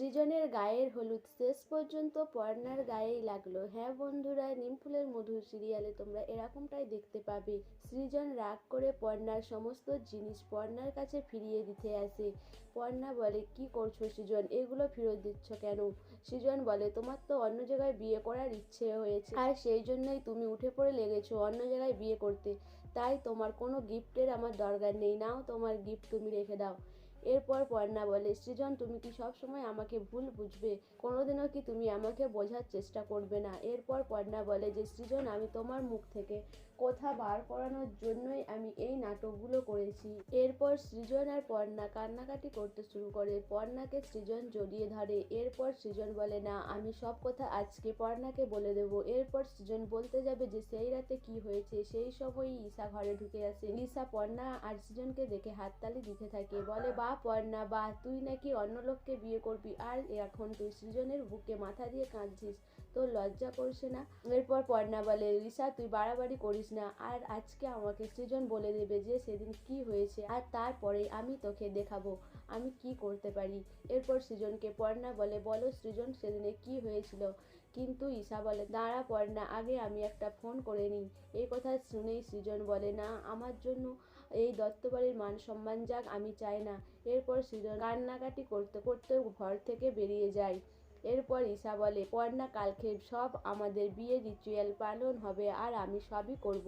সৃজনের গায়ের হলুদ শেষ পর্যন্ত পর্ণার গায়েই লাগল। হ্যাঁ বন্ধুরা, নিমফুলের মধু সিরিয়ালে তোমরা এরকমটাই দেখতে পাবে। সৃজন রাগ করে পর্ণার সমস্ত জিনিস পর্ণার কাছে ফিরিয়ে দিতে আসে। পর্ণা বলে, কি করছ সৃজন? এগুলো ফেরত দিচ্ছ কেন? সৃজন বলে, তোমার তো অন্য জায়গায় বিয়ে করার ইচ্ছে হয়েছে। আর সেই জন্যই তুমি উঠে পড়ে লেগেছো অন্য জায়গায় বিয়ে করতে। তাই তোমার কোনো গিফটের আমার দরকার নেই। নাও তোমার গিফট তুমি রেখে দাও। এরপর পর্ণা বলে, সৃজন, তুমি কি সব সময় আমাকে ভুল বুঝবে? কোনোদিনও কি তুমি আমাকে বোঝার চেষ্টা করবে না? এরপর পর্ণা বলে যে, সৃজন, আমি তোমার মুখ থেকে কথা বার করানোর জন্যই আমি এই নাটকগুলো করেছি। এরপর সৃজন আর পর্ণা কান্নাকাটি করতে শুরু করে। পর্ণাকে সৃজন জড়িয়ে ধরে। এরপর সৃজন বলে, না, আমি সব কথা আজকে পর্ণাকে বলে দেবো। এরপর সৃজন বলতে যাবে যে, সেই রাতে কি হয়েছে? সেই সময়ই ঈশা ঘরে ঢুকে আসে। ঈশা, পর্ণা আর সৃজনকে দেখে হাততালি দিতে থাকে। বলে, বা, পর্ণা, বা, তুই নাকি অন্য লোককে বিয়ে করবি। আর এখন তুই সৃজনের বুকে মাথা দিয়ে কাঁদছিস। তোর লজ্জা করছে না? এরপর পর্ণা বলে রিসা তুই বাড়াবাড়ি করিস না, আর আজকে আমাকে সৃজন বলে দেবে যে সেদিন কি হয়েছে, আর তারপরে আমি তোকে দেখাবো, আমি কি করতে পারি। এরপর সৃজনকে পর্ণা বলে, বলো সৃজন, সেদিনে কি হয়েছিল? কিন্তু ঈশা বলে, দাঁড়া পর্ণা, আগে আমি একটা ফোন করে নিই। এই কথা শুনেই সৃজন বলে, না, আমার জন্য এই দত্তবাড়ির মান সম্মান যাক, আমি চাই না। এরপর সৃজন কান্নাকাটি করতে করতে ঘর থেকে বেরিয়ে যায়। এরপর ঈশা বলে, পর্ণা কালক্ষেপ সব আমাদের বিয়ে রিচুয়াল পালন হবে আর আমি সবই করব।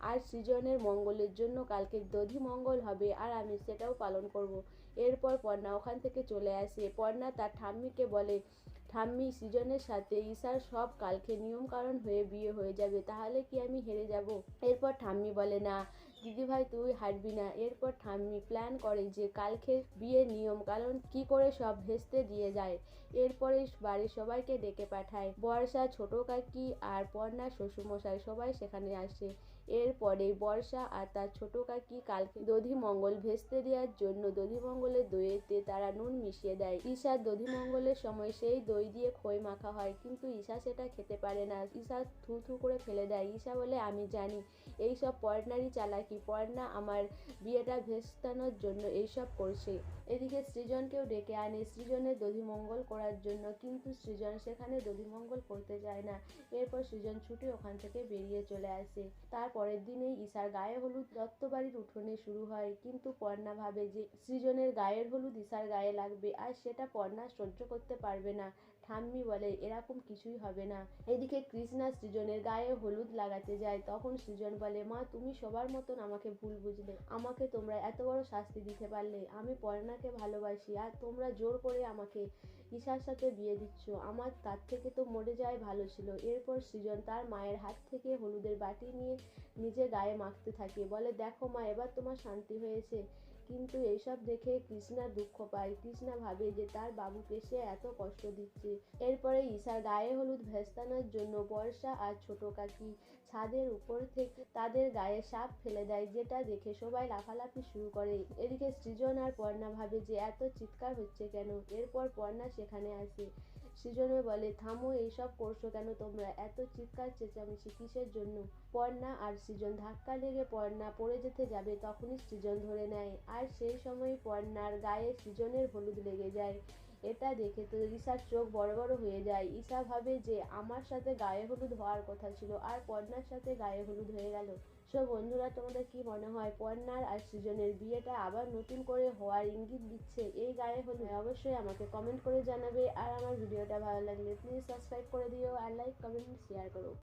আর সৃজনের মঙ্গলের জন্য কালকে দধি মঙ্গল হবে আর আমি সেটাও পালন করব। এরপর পর্ণা ওখান থেকে চলে আসে। পর্ণা তার ঠাম্মিকে বলে, ঠাম্মি, সৃজনের সাথে ঈশার সব কালকে নিয়মকানুন হয়ে বিয়ে হয়ে যাবে, তাহলে কি আমি হেরে যাব? এরপর ঠাম্মি বলে, না, দিদিভাই, তুই হারবি না। এরপর ঠাম্মি প্ল্যান করে যে কালকে বিয়ের নিয়ম কারণ কি করে সব ভেস্তে দিয়ে যায়। এরপরে বাড়ির সবাইকে ডেকে পাঠায়, বর্ষা, ছোট কাকি আর পর্ণা, শ্বশুরমশাই সবাই সেখানে আসে। এরপরে বর্ষা আর তার ছোট কাকি কালকে দধি মঙ্গল ভেস্তে দেওয়ার জন্য দধি মঙ্গলের দইয়েতে তারা নুন মিশিয়ে দেয়। ঈশার দধি মঙ্গলের সময় সেই দই দিয়ে খই মাখা হয়, কিন্তু ঈশা সেটা খেতে পারে না। ঈশা থু থু করে ফেলে দেয়। ঈশা বলে, আমি জানি, এইসব পর্ণারই চালাকি পর্ণা আমার বিয়েটা ভেস্তানোর জন্য এইসব করছে। এদিকে সৃজনকেও ডেকে আনে সৃজনের দধিমঙ্গল করার জন্য, কিন্তু সৃজন সেখানে দধিমঙ্গল করতে চায় না। এরপর সৃজন ছুটে ওখান থেকে বেরিয়ে চলে আসে। তারপরের দিনেই ঈশার গায়ে হলুদ দত্তবাড়ির উঠোনে শুরু হয়। কিন্তু পর্ণা ভাবে যে সৃজনের গায়ের হলুদ ঈশার গায়ে লাগবে, আর সেটা পর্ণা সহ্য করতে পারবে না। ঠাম্মি বলে, এরকম কিছুই হবে না। এদিকে কৃষ্ণা সৃজনের গায়ে হলুদ লাগাতে যায়। তখন সৃজন বলে, মা, তুমি সবার মতন আমাকে ভুল বুঝলে। আমাকে তোমরা এত বড় শাস্তি দিতে পারলে। আমি পর্ণাকে ভালোবাসি আর তোমরা জোর করে আমাকে ঈশার সাথে বিয়ে দিচ্ছ। আমার তার থেকে তো মরে যায় ভালো ছিল। এরপর সৃজন তার মায়ের হাত থেকে হলুদের বাটি নিয়ে নিজের গায়ে মাখতে থাকে। বলে, দেখো মা, এবার তোমার শান্তি হয়েছে। কিন্তু এইসব দেখে কৃষ্ণা দুঃখ পায়। কৃষ্ণা ভাবে যে তার বাবুকে সে এত কষ্ট দিচ্ছে। এরপরে ঈশার গায়ে হলুদ ভেস্তানোর জন্য বর্ষা আর ছোট কাকি ছাদের উপর থেকে তাদের গায়ে সাপ ফেলে দেয়, যেটা দেখে সবাই লাফালাফি শুরু করে। এদিকে সৃজন আর পর্ণা ভাবে যে এত চিৎকার হচ্ছে কেন? এরপর পর্ণা সেখানে আসে। সৃজনে বলে, থামো, এইসব করছ কেন তোমরা? এত চিৎকার, চেঁচামেচি কিসের জন্য? পর্ণা আর সৃজন ধাক্কা লেগে পর্ণা পড়ে যেতে যাবে তখনই সৃজন ধরে নেয়। আর সেই সময় পর্ণার গায়ে সৃজনের হলুদ লেগে যায়। এটা দেখে তো ঈশার চোখ বড় বড় হয়ে যায়। ঈশা ভাবে যে আমার সাথে গায়ে হলুদ হওয়ার কথা ছিল আর পর্ণার সাথে গায়ে হলুদ হয়ে গেল। সো বন্ধুরা, তোমাদের কি মনে হয়? পর্ণার আর সৃজনের বিয়েটা আবার নতুন করে হওয়ার ইঙ্গিত দিচ্ছে এই গায়ে হলুদ? অবশ্যই আমাকে কমেন্ট করে জানাবে। আর আমার ভিডিওটা ভালো লাগলে প্লিজ সাবস্ক্রাইব করে দিও আর লাইক কমেন্ট শেয়ার করো।